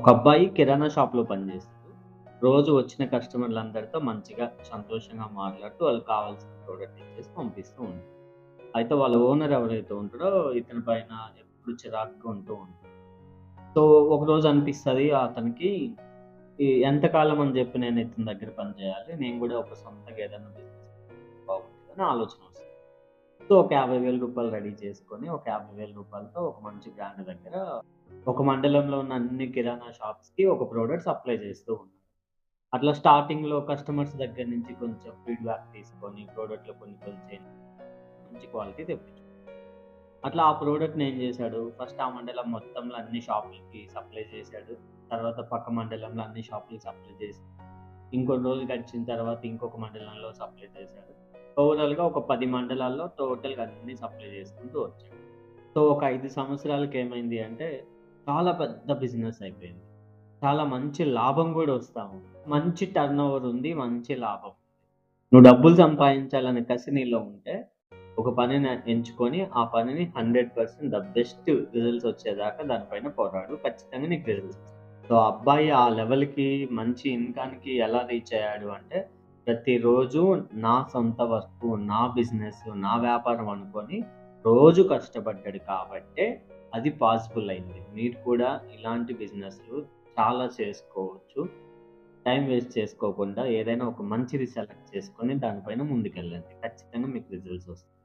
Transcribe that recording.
ఒక అబ్బాయి కిరాణా షాప్‌లో పనిచేస్తాడు. రోజు వచ్చిన కస్టమర్‌లందరితో మంచిగా సంతోషంగా మాట్లాడుతూ వాళ్ళకి కావాల్సిన ప్రోడక్ట్ ఇచ్చేసి పంపిస్తూ ఉంటాడు. అయితే వాళ్ళ ఓనర్ ఎవరైతే ఉంటాడో ఇతని పైన ఎప్పుడు చిరాకుగా ఉంటూ ఉంటాడు. సో ఒకరోజు అనిపిస్తుంది అతనికి ఈ ఎంతకాలం అని చెప్పి నేను ఇతని దగ్గర పని చేయాలి. నేను కూడా ఒక సొంతగా ఏదైనా బిజినెస్ పెడితే ఆలోచన వస్తుంది సో ఒక యాభై వేల రూపాయలు రెడీ చేసుకొని ఒక యాభై వేల రూపాయలతో ఒక మంచి బ్రాండ్ దగ్గర ఒక మండలంలో ఉన్న అన్ని కిరాణా షాప్స్‌కి ఒక ప్రోడక్ట్ సప్లై చేస్తూ ఉన్నాను అట్లా స్టార్టింగ్‌లో కస్టమర్స్ దగ్గర నుంచి కొంచెం ఫీడ్‌బ్యాక్ తీసుకొని ప్రోడక్ట్లో కొన్ని కొంచెం మంచి క్వాలిటీ తెప్పించు అట్లా ఆ ప్రోడక్ట్ని ఏం చేశాడు ఫస్ట్ ఆ మండలం మొత్తంలో అన్ని షాపులకి సప్లై చేశాడు. తర్వాత పక్క మండలంలో అన్ని షాపులకి సప్లై చేసి ఇంకొన్ని రోజులు గడిచిన తర్వాత ఇంకొక మండలంలో సప్లై చేశాడు. ఓవరాల్‌గా ఒక పది మండలాల్లో టోటల్‌గా అన్ని సప్లై చేసుకుంటూ వచ్చాడు. సో ఒక ఐదు సంవత్సరాలకి ఏమైంది అంటే చాలా పెద్ద బిజినెస్ అయిపోయింది. చాలా మంచి లాభం కూడా వస్తా ఉంది. మంచి టర్న్ ఓవర్ ఉంది. మంచి లాభం. నువ్వు డబ్బులు సంపాదించాలనే కసి నీలో ఉంటే ఒక పనిని ఎంచుకొని ఆ పనిని 100% ద బెస్ట్ రిజల్ట్స్ వచ్చేదాకా దానిపైన పోరాడు. ఖచ్చితంగా నీకు రిజల్ట్స్ సో అబ్బాయి ఆ లెవెల్‌కి మంచి ఇన్‌కమ్‌కి ఎలా రీచ్ అయ్యాడు అంటే ప్రతిరోజు నా సొంత వర్క్ నా బిజినెస్, నా వ్యాపారం అనుకొని రోజు కష్టపడ్డాడు కాబట్టే అది పాసిబుల్ అయింది. మీరు కూడా ఇలాంటి బిజినెస్‌లు చాలా చేసుకోవచ్చు. టైం వేస్ట్ చేసుకోకుండా ఏదైనా ఒక మంచిది సెలెక్ట్ చేసుకొని దానిపైన ముందుకెళ్ళండి. ఖచ్చితంగా మీకు రిజల్ట్స్ వస్తాయి.